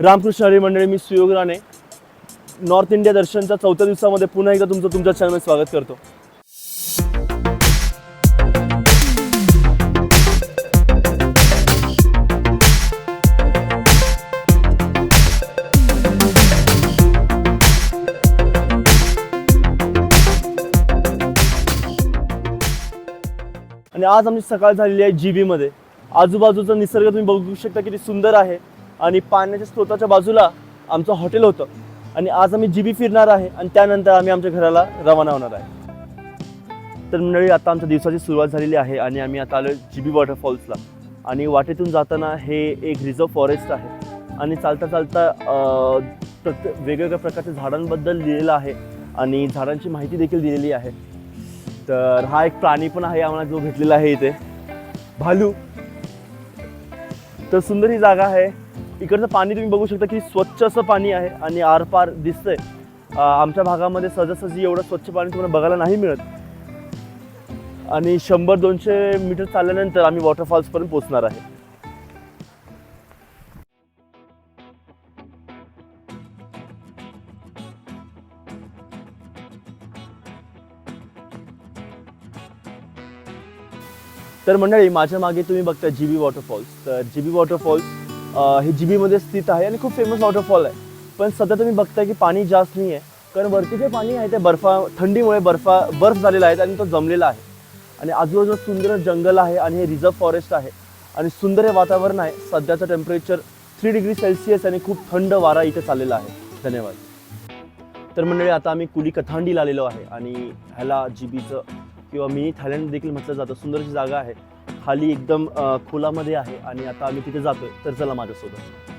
रामकृष्ण हरी मंडळी मी Suyog Rane. North India दर्शनच्या चौथ्या दिवसामध्ये पुन्हा एकदा तुमचं तुमच्या चॅनलमध्ये स्वागत करतो. आणि आज आमची सकाळ झालेली आहे जी बीमध्ये आजूबाजूचा निसर्ग तुम्ही बघू शकता किती सुंदर आहे. आणि पाण्याच्या स्रोताच्या बाजूला आमचं हॉटेल होतं. आणि आज आम्ही जीबी फिरणार आहे आणि त्यानंतर आम्ही आमच्या घराला रवाना होणार आहे. तर मंडळी आता आमच्या दिवसाची सुरुवात झालेली आहे आणि आम्ही आता आलो जीबी वॉटरफॉल्सला. आणि वाटेतून जाताना हे एक रिझर्व फॉरेस्ट आहे. आणि चालता चालता प्रत्येक वेगवेगळ्या प्रकारच्या झाडांबद्दल लिहिलेलं आहे आणि झाडांची माहिती देखील दिलेली आहे. तर हा एक प्राणी पण आहे आम्हाला जो भेटलेला आहे इथे. भालू. तर सुंदर ही जागा आहे. इकडचं पाणी तुम्ही बघू शकता की स्वच्छ असं पाणी आहे आणि आरपार दिसतंय. आमच्या भागामध्ये सहजासहजी एवढं स्वच्छ पाणी तुम्हाला बघायला नाही मिळत. आणि शंभर दोनशे मीटर चालल्यानंतर आम्ही वॉटरफॉल्सपर्यंत पोहोचणार आहे. तर मंडळी माझ्या मागे तुम्ही बघता जी बी वॉटरफॉल्स तर जी बी वॉटरफॉल्स हे जी बीमध्ये स्थित आहे आणि खूप फेमस वॉटरफॉल आहे. पण सध्या तुम्ही बघताय की पाणी जास्त नाही आहे कारण वरती जे पाणी आहे ते बर्फा थंडीमुळे बर्फा बर्फ झालेला आहे आणि तो जमलेला आहे. आणि आजूबाजूला सुंदर जंगल आहे आणि हे रिझर्व फॉरेस्ट आहे. आणि सुंदर हे वातावरण आहे. सध्याचं टेम्परेचर थ्री डिग्री सेल्सिअस आणि खूप थंड वारा इथे चाललेला आहे. धन्यवाद. तर मंडळी आता आम्ही कुली कथांडीला आलेलो आहे. आणि ह्याला जी बीचं किंवा मिनी थायलंड देखील म्हटलं जातं. सुंदरची जागा आहे. खाली एकदम खोलामध्ये आहे आणि आता आम्ही तिथे जातोय. तर चला माझ्यासोबत.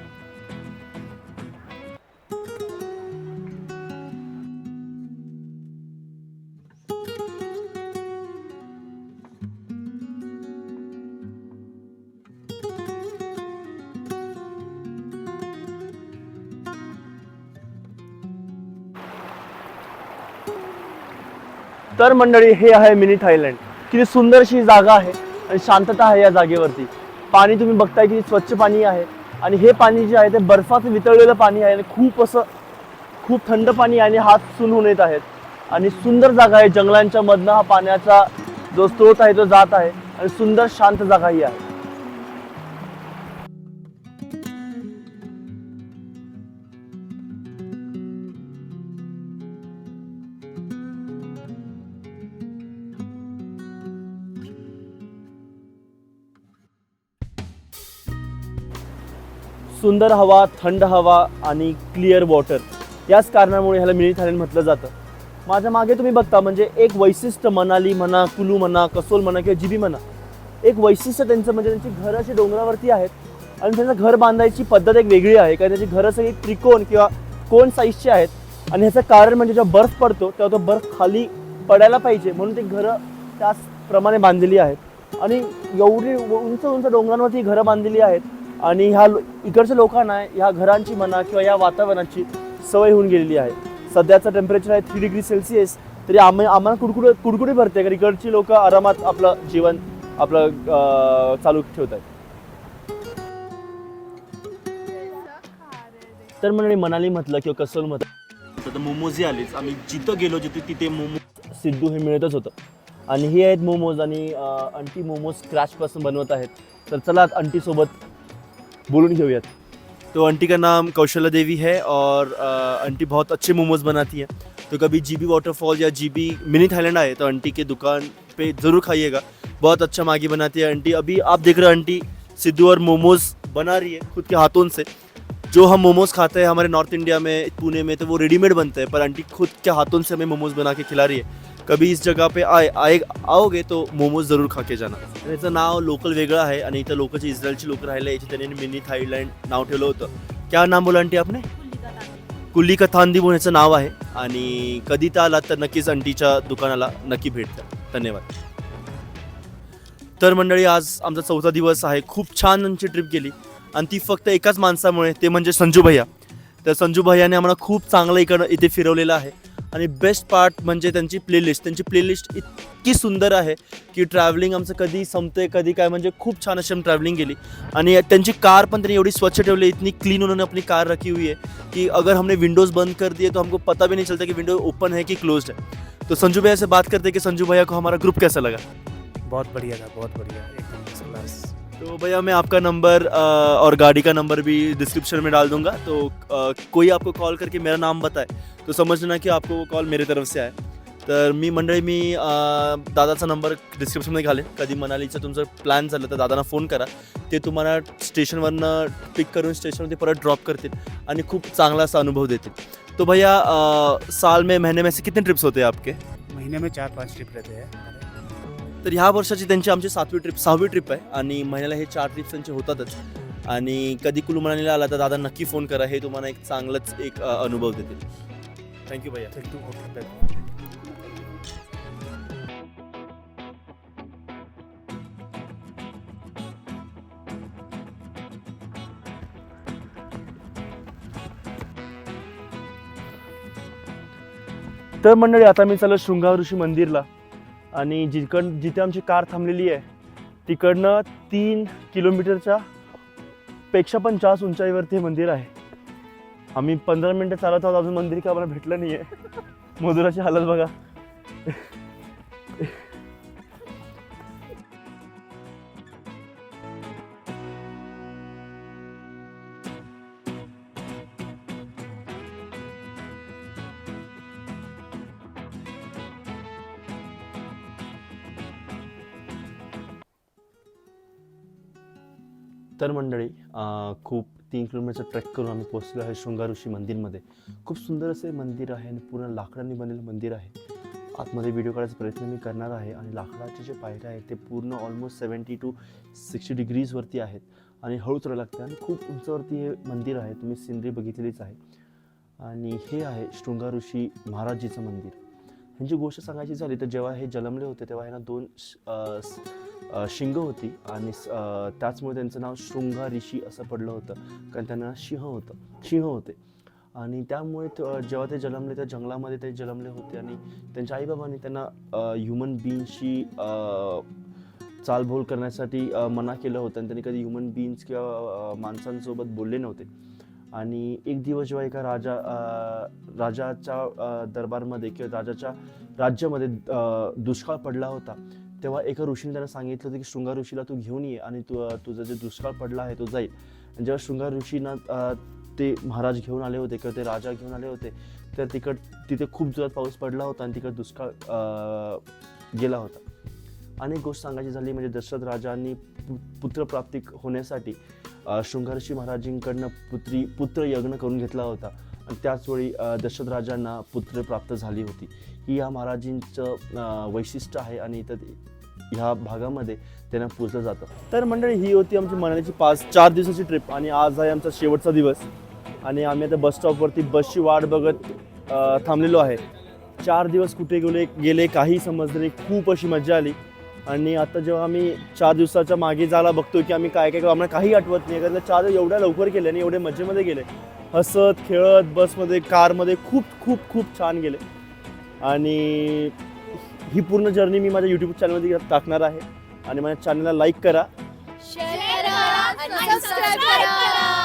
तर मंडळी हे आहे मिनी थायलंड. किती सुंदरशी जागा आहे. आणि शांतता आहे या जागेवरती. पाणी तुम्ही बघताय की स्वच्छ पाणी आहे. आणि हे पाणी जे आहे ते बर्फाचं वितळलेलं पाणी आहे आणि खूप असं खूप थंड पाणी आणि हात सुन होऊन येत आहेत. आणि सुंदर जागा आहे जंगलांच्या मधनं. हा पाण्याचा जो स्रोत आहे तो जात आहे. आणि सुंदर शांत जागा ही आहे. सुंदर हवा थंड हवा आणि क्लिअर वॉटर याच कारणामुळे ह्याला मिनी थायलंड म्हटलं जातं. माझ्या मागे तुम्ही बघता म्हणजे एक वैशिष्ट्य मनाली म्हणा कुलू म्हणा कसोल म्हणा किंवा जिबी म्हणा एक वैशिष्ट्य त्यांचं म्हणजे त्यांची घरं अशी डोंगरावरती आहेत आणि त्यांचं घर बांधायची पद्धत एक वेगळी आहे कारण त्याची घरं सगळी त्रिकोण किंवा कोण साईजची आहेत आणि ह्याचं कारण म्हणजे जेव्हा बर्फ पडतो तेव्हा तो बर्फ खाली पडायला पाहिजे म्हणून ती घरं त्याचप्रमाणे बांधलेली आहेत. आणि एवढी उंच उंच डोंगरांवरती घरं बांधलेली आहेत आणि ह्या लो- इकडच्या लोकांना ह्या घरांची म्हणा किंवा या वातावरणाची सवय होऊन गेलेली आहे. सध्याचं टेम्परेचर आहे थ्री डिग्री सेल्सिअस तरी आम्ही आम्हाला कुडकुड कुडकुडी भरते कारण इकडची लोक आरामात आपलं जीवन आपलं चालू ठेवत आहेत. तर मंडळी मनाली म्हटलं किंवा कसोल म्हटलं. तर मोमोज ही आलीच. आम्ही जिथं गेलो जिथे तिथे मोमो सिद्धू हे मिळतच होतं. आणि हे आहेत मोमोज आणि अंटी मोमोज स्क्रॅचपासून बनवत आहेत. तर चला अंटी सोबत बोलून घेऊयात तो आंटी का नाम कौशला देवी है और आंटी बहुत अच्छे मोमोज बनाती है। तो कभी जीबी वाटरफॉल या जीबी मिनी थाईलैंड आए तो आंटी के दुकान पे ज़रूर खाइएगा। बहुत अच्छा मैगी बनाती है आंटी। अभी आप देख रहे हो आंटी सिद्धू और मोमोज बना रही है खुद के हाथों से। जो हम मोमोज खाते हैं हमारे नॉर्थ इंडिया में, पुणे में तो वो रेडीमेड बनते हैं, पर आंटी खुद के हाथों से हमें मोमोज बना के खिला रही है। कभी इस जगह पे आए आए आओगे तो मोमोज जरूर खा के जाना। आणि याचं नाव लोकल वेगळं आहे आणि इथं लोकलचे इस्रायलची लोक राहिले याची त्यांनी मिनी थाईलँड नाव ठेवलं होतं. क्या नाम बोला आंटी आपने? कुल्ली कथांदी म्हणून याचं नाव आहे. आणि कधी तर आलात तर नक्कीच आंटीच्या दुकानाला नक्की भेट द्या. धन्यवाद. तर मंडळी आज आमचा चौथा दिवस आहे. खूप छान आमची ट्रिप गेली. आणि ती फक्त एकाच माणसामुळे ते म्हणजे संजू भैया. तर संजू भैयाने आम्हाला खूप चांगलं इकडं इथे फिरवलेलं आहे. आणि बेस्ट पार्ट म्हणजे त्यांची प्लेलिस्ट त्यांची प्लेलिस्ट इतकी सुंदर आहे की ट्रॅव्हलिंग आमचं कधी संपते कधी काय म्हणजे खूप छान अशी आम्ही ट्रॅव्हलिंग केली आणि त्यांची कार पण त्यांनी एवढी स्वच्छ ठेवली इतनी क्लीन उन्होंने अपनी कार रखी हुई है कि अगर हमने विंडोज़ बंद कर दिए तो हमको पता भी नहीं चलता कि विंडो ओपन है कि क्लोज्ड है. तो संजू भैया से बात करते हैं कि संजू भैया को हमारा ग्रुप कैसा लगा? बहुत बढ़िया था बहुत बढ़िया। तो भैया मैं आपका नंबर और गाड़ी का नंबर भी डिस्क्रिप्शन में डाल दूंगा। तो कोई आपको कॉल करके मेरा नाम बताए तो समझ लेना की आपको वो कॉल मेरी तरफ से आहे तर मी मंडळी मी दादाचा नंबर डिस्क्रिप्शनमध्ये घालेन. कधी मनालीचं तुमचं प्लॅन झालं तर दादांना फोन करा. ते तुम्हाला स्टेशनवरनं पिक करून स्टेशनवरती परत ड्रॉप करतील आणि खूप चांगला असा अनुभव देतील. तो भैया साल में महीने में से कितने ट्रिप्स होते हैं आपके? महीने में चार पाच ट्रिप रहते हैं। तर ह्या वर्षाची त्यांची आमची सातवी ट्रिप सहावी ट्रिप आहे आणि महिन्याला हे चार ट्रिप्स त्यांचे होतातच. आणि कधी कुलू मनालीला आला तर दादा नक्की फोन करा हे तुम्हाला एक चांगलंच एक अ, अनुभव देतील. थँक्यू भैया. थैंक यू ओके तर मंडळी आता मी चाललो शृंगार ऋषी मंदिरला. आणि जिकड जिथे आमची कार थांबलेली आहे तिकडनं तीन किलोमीटरच्या पेक्षा पण जास्त उंचाईवरती हे मंदिर आहे. आम्ही पंधरा मिनटं चालत आहोत अजून मंदिर काय आम्हाला भेटलं नाही आहे मधुराची हालत बघा. तर मंडळी खूप तीन किलोमीटरचा ट्रेक करून आम्ही पोहोचलो आहे शृंगार ऋषी मंदिरमध्ये. खूप सुंदर असे मंदिर आहे आणि पूर्ण लाकडांनी बनलेलं मंदिर आहे. आतमध्ये व्हिडिओ काढायचा प्रयत्न मी करणार आहे आणि लाकडाचे जे पायऱ्या आहेत ते पूर्ण ऑलमोस्ट सेवन्टी टू सिक्स्टी डिग्रीजवरती आहेत आणि हळू चढायला लागते आणि खूप उंचावरती हे मंदिर आहे. तुम्ही सिनरी बघितलेलीच आहे. आणि हे आहे शृंगार ऋषी महाराजजीचं मंदिर. ह्यांची गोष्ट सांगायची झाली तर जेव्हा हे जन्मले होते तेव्हा ह्यांना दोन श- शिंग होती आणि स- त्याचमुळे त्यांचं नाव शृंगा ऋषी असं पडलं होतं. कारण त्यांना सिंह होतं सिंह होते. आणि त्यामुळे जेव्हा ते जन्मले त्या जंगलामध्ये ते जन्मले होते आणि त्यांच्या आईबाबांनी त्यांना ह्युमन बीइंगशी चालभोल करण्यासाठी मना केलं होतं आणि त्यांनी कधी ह्युमन बीइंग्स किंवा माणसांसोबत बोलले नव्हते. आणि एक दिवस जेव्हा एका राजा राजाच्या दरबारमध्ये किंवा राजाच्या राज्यामध्ये दुष्काळ पडला होता तेव्हा एका ऋषीने त्यांना सांगितलं होतं की शृंगार ऋषीला तू घेऊन ये आणि तू तुझं जे दुष्काळ पडला आहे तो जाईल. आणि जेव्हा शृंगार ऋषींना ते महाराज घेऊन आले होते किंवा ते राजा घेऊन आले होते तर तिकड तिथे खूप जोरात पाऊस पडला होता आणि तिकड दुष्काळ गेला होता. अनेक गोष्ट सांगायची झाली म्हणजे दशरथ राजांनी पु- पुत्रप्राप्ती होण्यासाठी शृंगारशी महाराजांकडनं महाराजींकडनं पुत्री पुत्र यज्ञ करून घेतला होता. आणि त्याचवेळी दशरथ राजांना पुत्र प्राप्त झाली होती. ही या महाराजींचं वैशिष्ट्य आहे आणि इथं ह्या भागामध्ये त्यांना पुजलं जातं. तर मंडळी ही होती आमची मनालीची पाच चार दिवसाची ट्रिप आणि आज आहे आमचा शेवटचा दिवस. आणि आम्ही आता बस स्टॉपवरती बसची वाट बघत थांबलेलो आहे. चार दिवस कुठे गेले गेले काही समजलं नाही खूप अशी मजा आली. आणि आता जेव्हा आम्ही चार दिवसाच्या मागे जायला बघतो की आम्ही काय काय करू, आम्हाला काही आठवत नाही. कारण चार दिवस एवढ्या लवकर गेले आणि एवढे मजेमध्ये गेले. हसत खेळत बसमध्ये कारमध्ये खूप खूप खूप छान गेले. आणि ही पूर्ण जर्नी मी माझ्या यूट्यूब चॅनलमध्ये टाकणार आहे. आणि माझ्या चॅनलला लाईक करा. शेअर करा आणि सबस्क्राईब करा.